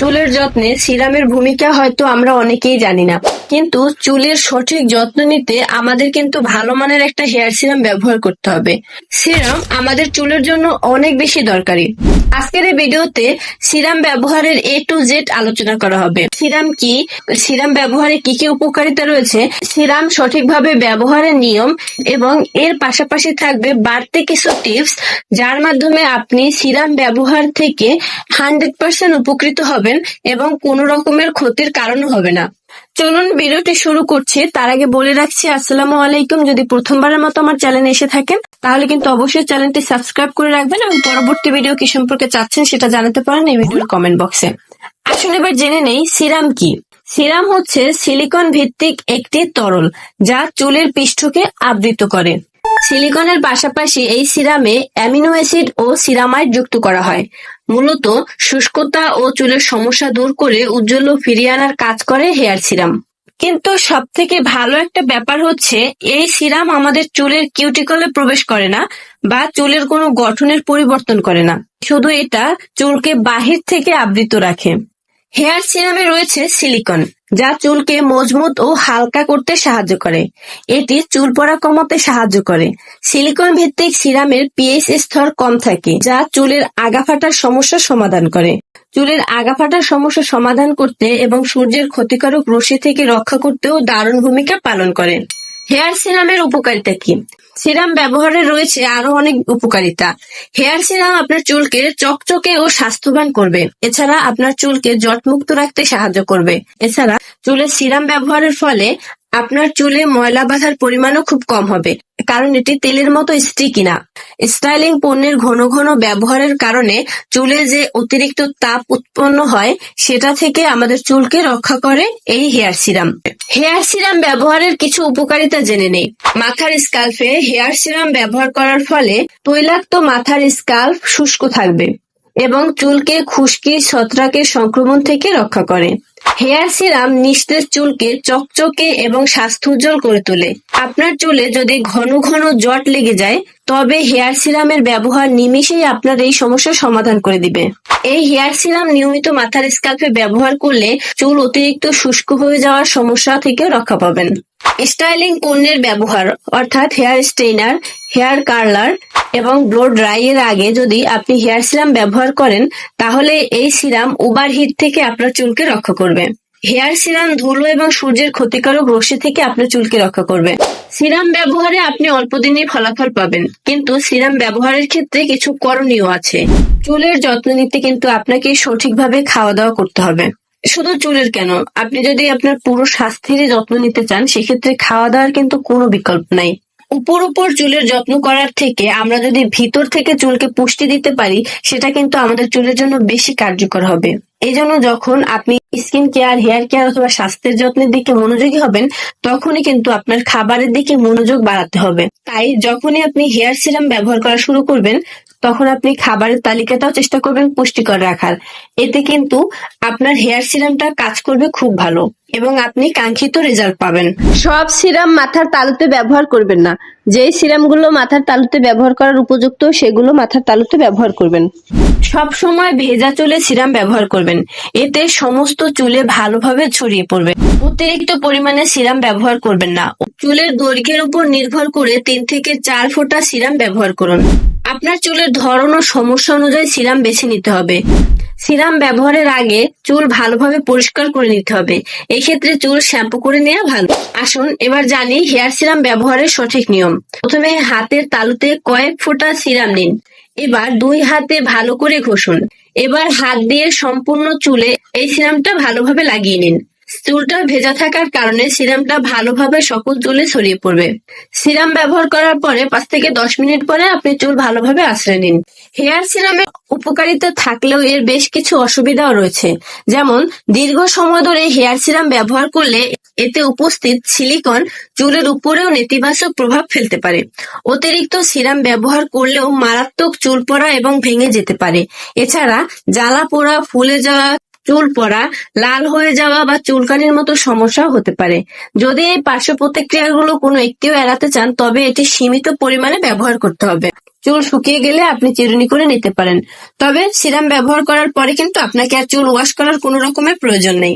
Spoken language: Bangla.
চুলের যত্নে সিরামের ভূমিকা হয়তো আমরা অনেকেই জানি না। কিন্তু চুলের সঠিক যত্ন নিতে আমাদের কিন্তু ভালো মানের একটা হেয়ার সিরাম ব্যবহার করতে হবে। সিরাম আমাদের চুলের জন্য অনেক বেশি দরকারি। আজকের এই ভিডিওতে সিরাম ব্যবহারের এ টু জেড আলোচনা করা হবে। সিরাম কি? সিরাম ব্যবহারে কি কি উপকারিতা রয়েছে? সিরাম সঠিকভাবে ব্যবহারের নিয়ম এবং এর পাশাপাশি থাকবে বাড়তি কিছু টিপস যার মাধ্যমে আপনি সিরাম ব্যবহার থেকে হান্ড্রেড পার্সেন্ট উপকৃত হবেন এবং কোনো রকমের ক্ষতির কারণ হবে না। চলুন ভিডিওটি শুরু করছি। তার আগে বলে রাখছি, আসসালামু আলাইকুম। যদি প্রথমবারের মতো আমার চ্যানেলে এসে থাকেন, তাহলে কিন্তু অবশ্যই চ্যানেলটি সাবস্ক্রাইব করে রাখবেন এবং পরবর্তী ভিডিও কি সম্পর্কে চাচ্ছেন সেটা জানাতে পারেন এই ভিডিওর কমেন্ট বক্সে আসুন এবার জেনে নেই, সিরাম কি? সিরাম হচ্ছে সিলিকন ভিত্তিক একটি তরল যা চুলের পৃষ্ঠকে আবৃত করে। সিলিকনের পাশাপাশি এই সিরামে অ্যামিনো অ্যাসিড ও সিরামাইড যুক্ত করা হয়। মূলত শুষ্কতা ও চুলের সমস্যা দূর করে উজ্জ্বল ফিরিয়ে আনার কাজ করে হেয়ার সিরাম। কিন্তু সব থেকে ভালো একটা ব্যাপার হচ্ছে, এই সিরাম আমাদের চুলের কিউটিকলে প্রবেশ করে না বা চুলের কোনো গঠনের পরিবর্তন করে না। শুধু এটা, চুলকে বাহির থেকে আবৃত রাখে। হেয়ার সিরামে রয়েছে সিলিকন। যা চুলকে মজবুত ও হালকা করতে সাহায্য করে। এটি চুল পড়া কমাতে সাহায্য করে। সিলিকন ভিত্তিক সিরামের পিএইচ স্তর কম থাকে, যা চুলের আগাফাটার সমস্যা সমাধান করে। চুলের আগাফাটার সমস্যা সমাধান করতে এবং সূর্যের ক্ষতিকারক রশ্মি থেকে রক্ষা করতেও দারুণ ভূমিকা পালন করে। হেয়ার সিরামের উপকারিতা কি? সিরাম ব্যবহারে রয়েছে আরও অনেক উপকারিতা। হেয়ার সিরাম আপনার চুলকে চকচকে ও স্বাস্থ্যবান করবে। এছাড়া আপনার চুলকে জটমুক্ত রাখতে সাহায্য করবে। এছাড়া চুলে সিরাম ব্যবহারের ফলে আপনার চুলে ময়লা বাঁধার পরিমাণও খুব কম হবে। কারণ এটি তেলের মতো স্টিকি না। স্টাইলিং পণ্যের ঘন ঘন ব্যবহারের কারণে চুলে যে অতিরিক্ত তাপ উৎপন্ন হয়, সেটা থেকে আমাদের চুলকে রক্ষা করে এই হেয়ার সিরাম। হেয়ার সিরাম ব্যবহারের কিছু উপকারিতা জেনে নেই। মাথার স্কাল্পে হেয়ার সিরাম ব্যবহার করার ফলে তৈলাক্ত মাথার স্কাল্প শুষ্ক থাকবে। এবং চুলকে খুশকি ছত্রাকের সংক্রমণ থেকে রক্ষা করে। হেয়ার সিরাম নিস্তেজ চুলকে চকচকে এবং স্বাস্থ্যোজ্জ্বল করে তোলে। আপনার চুলে যদি ঘন ঘন জট লেগে যায়, তবে হেয়ার সিরামের ব্যবহার নিমিশেই আপনার এই সমস্যার সমাধান করে দিবে। এই হেয়ার সিরাম নিয়মিত মাথার স্কাল্পে ব্যবহার করলে চুল অতিরিক্ত শুষ্ক হয়ে যাওয়ার সমস্যা থেকে রক্ষা পাবেন। স্টাইলিং পণ্যের ব্যবহার, অর্থাৎ হেয়ার স্টেইনার হেয়ার কার্লার এবং ব্লো ড্রাই এর আগে যদি আপনি হেয়ার সিরাম ব্যবহার করেন, তাহলে এই সিরাম ওভার হিট থেকে আপনার চুলকে রক্ষা করবে। হেয়ার সিরাম ধুলো এবং সূর্যের ক্ষতিকারক রশ্মি থেকে আপনার চুলকে রক্ষা করবে। সিরাম ব্যবহারে আপনি অল্প দিনেই ফলাফল পাবেন, কিন্তু সিরাম ব্যবহারের ক্ষেত্রে কিছু করণীয় আছে। চুলের যত্ন নিতে কিন্তু আপনাকে সঠিকভাবে খাওয়া দাওয়া করতে হবে। শুধু চুলের কেন? আপনি যদি আপনার পুরো স্বাস্থ্যের যত্ন নিতে চান, সেক্ষেত্রে খাওয়া দাওয়ার কিন্তু কোনো বিকল্প নাই। উপর উপর চুলের যত্ন করার থেকে আমরা যদি ভিতর থেকে চুলকে পুষ্টি দিতে পারি, সেটা কিন্তু আমাদের চুলের জন্য বেশি কার্যকর হবে। এই জন্য যখন আপনি স্কিন কেয়ার, হেয়ার কেয়ার অথবা স্বাস্থ্যের যত্নের দিকে মনোযোগী হবেন, তখনই কিন্তু আপনার খাবারের দিকে মনোযোগ বাড়াতে হবে। তাই যখনই আপনি হেয়ার সিরাম ব্যবহার করা শুরু করবেন তখন আপনি খাবারের তালিকাটাও চেষ্টা করবেন পুষ্টিকর রাখার। এতে কিন্তু আপনার হেয়ার সিরামটা কাজ করবে খুব ভালো। এবং আপনি কাঙ্ক্ষিত রেজাল্ট পাবেন। সব সিরাম মাথার তালুতে ব্যবহার করবেন না। যেই সিরামগুলো মাথার তালুতে ব্যবহার করার উপযুক্ত সেগুলো মাথার তালুতে ব্যবহার করবেন। সব সময় ভেজা চুলে সিরাম ব্যবহার করবেন। এতে সমস্ত চুলে ভালোভাবে ছড়িয়ে পড়বে। অতিরিক্ত পরিমাণে সিরাম ব্যবহার করবেন না। চুলের দৈর্ঘ্যের উপর নির্ভর করে তিন থেকে চার ফোঁটা সিরাম ব্যবহার করুন। আপনার চুলের ধরন ও সমস্যা অনুযায়ী সিরাম বেছে নিতে হবে। সিরাম ব্যবহারের আগে চুল ভালোভাবে পরিষ্কার করে নিতে হবে। এক্ষেত্রে চুল শ্যাম্পু করে নেওয়া ভালো। আসুন, এবার জানি হেয়ার সিরাম ব্যবহারের সঠিক নিয়ম। প্রথমে হাতের তালুতে কয়েক ফোঁটা সিরাম নিন। এবার দুই হাতে ভালো করে ঘষুন। এবার হাত দিয়ে সম্পূর্ণ চুলে এই সিরামটা ভালোভাবে লাগিয়ে নিন। চুলটা ভেজা থাকার কারণে সিরামটা ভালোভাবে সকল চুলে ছড়িয়ে পড়বে। সিরাম ব্যবহার করার পরে পাঁচ থেকে দশ মিনিট পরে আপনি চুল ভালোভাবে আশ্রয় নিন। হেয়ার সিরামের উপকারিতা থাকলেও এর বেশ কিছু অসুবিধাও রয়েছে। যেমন, দীর্ঘ সময় ধরে হেয়ার সিরাম ব্যবহার করলে এতে উপস্থিত সিলিকন চুলের উপরেও নেতিবাচক প্রভাব ফেলতে পারে। অতিরিক্ত সিরাম ব্যবহার করলেও মারাত্মক চুল পড়া এবং ভেঙে যেতে পারে। এছাড়া, জ্বালা পোড়া, ফুলে যাওয়া চুল পড়া, লাল হয়ে যাওয়া বা চুলকানির মতো সমস্যাও হতে পারে। যদি এই পার্শ্ব প্রতিক্রিয়াগুলো কোনো একটিও এড়াতে চান, তবে এটি সীমিত পরিমাণে ব্যবহার করতে হবে। চুল শুকিয়ে গেলে আপনি চিরুনি করে নিতে পারেন। তবে সিরাম ব্যবহার করার পরে কিন্তু আপনাকে আর চুল ওয়াশ করার কোনো রকমের প্রয়োজন নেই।